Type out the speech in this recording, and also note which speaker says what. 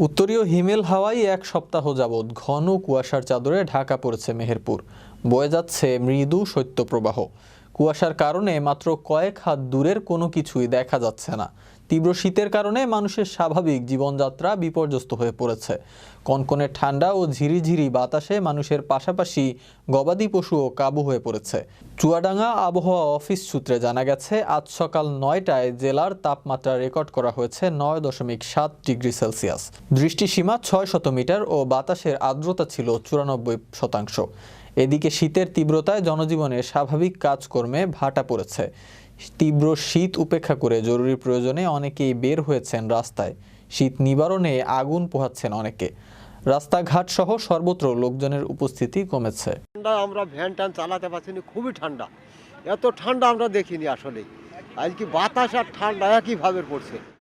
Speaker 1: উত্তরীয় হিমেল হাওয়াই এক সপ্তাহ যাবৎ ঘন কুয়াশার চাদরে ঢাকা পড়েছে মেহেরপুর। বয়ে যাচ্ছে মৃদু শৈত্যপ্রবাহ। কুয়াশার কারণে মাত্র কয়েক হাত দূরের কোনো কিছুই দেখা যাচ্ছে না। তীব্র শীতের কারণে মানুষের স্বাভাবিক জীবনযাত্রা বিপর্যস্ত হয়ে পড়েছে। কনকনে ঠান্ডা ও ঝিরিঝিরি বাতাসে মানুষের পাশাপাশি গবাদি পশুও কাবু হয়ে পড়েছে। চুয়াডাঙ্গা আবহাওয়া অফিস সূত্রে জানা গেছে, আজ সকাল নয়টায় জেলার তাপমাত্রা রেকর্ড করা হয়েছে নয় দশমিক সাত ডিগ্রি সেলসিয়াস। দৃষ্টিসীমা ছয় শত মিটার ও বাতাসের আর্দ্রতা ছিল চুরানব্বই শতাংশ। এদিকে শীতের তীব্রতায় জনজীবনে স্বাভাবিক কাজকর্মে ভাটা পড়েছে। তীব্র শীত উপেক্ষা করে জরুরি প্রয়োজনে অনেকেই বের হয়েছেন রাস্তায়। শীত নিবারণে আগুন পোহাচ্ছেন অনেকে। রাস্তাঘাট সহ সর্বত্র লোকজনের উপস্থিতি কমেছে।
Speaker 2: ঠান্ডা, আমরা ভ্যান ট্যান চালাতে পারছি না, খুবই ঠান্ডা। এত ঠান্ডা আমরা দেখিনি আসলে। আজকে বাতাস আর ঠান্ডা একইভাবে পড়ছে।